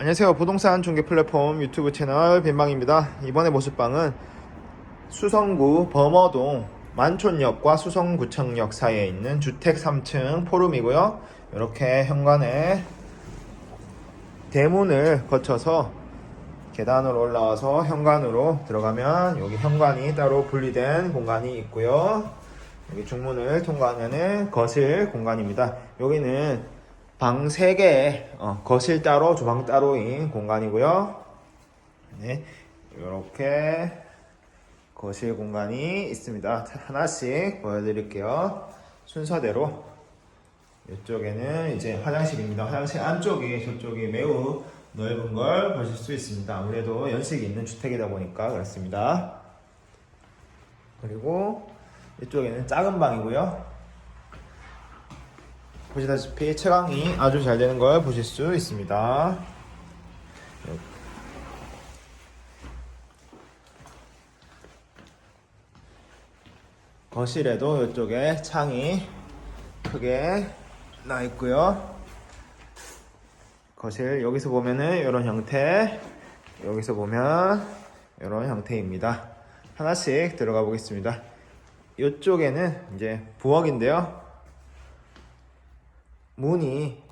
안녕하세요. 부동산 중개 플랫폼 유튜브 채널 빈방입니다. 이번에 보실 방은 수성구 범어동 만촌역과 수성구청역 사이에 있는 주택 3층 포룸이고요. 이렇게 현관에 대문을 거쳐서 계단으로 올라와서 현관으로 들어가면 여기 현관이 따로 분리된 공간이 있고요. 여기 중문을 통과하면은 거실 공간입니다. 여기는 방 3개, 어, 거실 따로, 주방 따로인 공간이고요. 네, 이렇게 거실 공간이 있습니다. 하나씩 보여드릴게요. 순서대로 이쪽에는 이제 화장실입니다. 화장실 안쪽이 저쪽이 매우 넓은 걸 보실 수 있습니다. 아무래도 연식이 있는 주택이다 보니까 그렇습니다. 그리고 이쪽에는 작은 방이고요. 보시다시피 채광이 아주 잘 되는 걸 보실 수 있습니다. 거실에도 이쪽에 창이 크게 나 있고요. 거실 여기서 보면은 이런 형태, 여기서 보면 이런 형태입니다. 하나씩 들어가 보겠습니다. 이쪽에는 이제 부엌인데요. 문이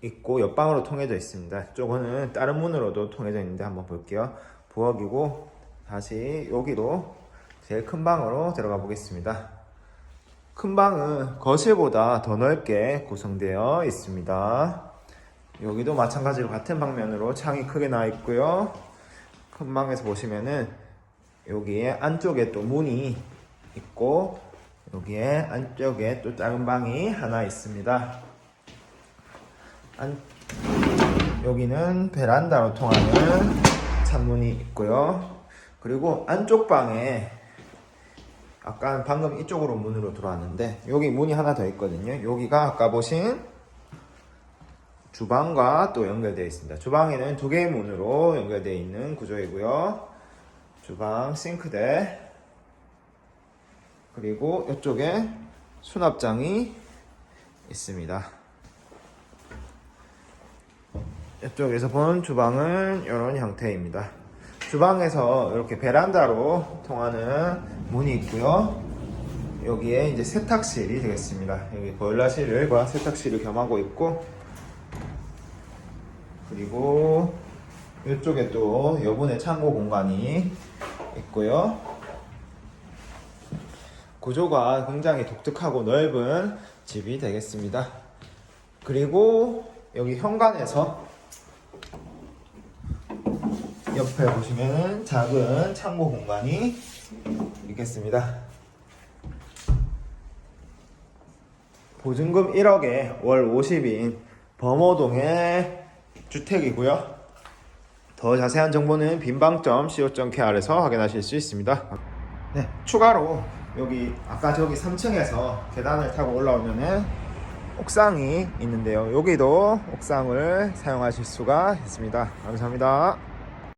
있고 옆방으로 통해져 있습니다. 저거는 다른 문으로도 통해져 있는데 한번 볼게요. 부엌이고 다시 여기로 제일 큰 방으로 들어가 보겠습니다. 큰 방은 거실보다 더 넓게 구성되어 있습니다. 여기도 마찬가지로 같은 방면으로 창이 크게 나 있고요. 큰 방에서 보시면은 여기에 안쪽에 또 문이 있고 여기에 안쪽에 또 작은 방이 하나 있습니다. 안, 여기는 베란다로 통하는 창문이 있고요. 그리고 안쪽 방에 아까 방금 이쪽으로 문으로 들어왔는데 여기 문이 하나 더 있거든요. 여기가 아까 보신 주방과 또 연결되어 있습니다. 주방에는 두 개의 문으로 연결되어 있는 구조이고요. 주방 싱크대 그리고 이쪽에 수납장이 있습니다. 이쪽에서 본 주방은 이런 형태입니다. 주방에서 이렇게 베란다로 통하는 문이 있고요. 여기에 이제 세탁실이 되겠습니다. 여기 보일러실과 세탁실을 겸하고 있고, 그리고 이쪽에 또 여분의 창고 공간이 있고요. 구조가 굉장히 독특하고 넓은 집이 되겠습니다. 그리고 여기 현관에서 옆에 보시면 작은 창고 공간이 있겠습니다. 보증금 1억에 월 50인 범어동의 주택이고요. 더 자세한 정보는 빈방점.co.kr에서 확인하실 수 있습니다. 네, 추가로 여기 아까 저기 3층에서 계단을 타고 올라오면은 옥상이 있는데요. 여기도 옥상을 사용하실 수가 있습니다. 감사합니다.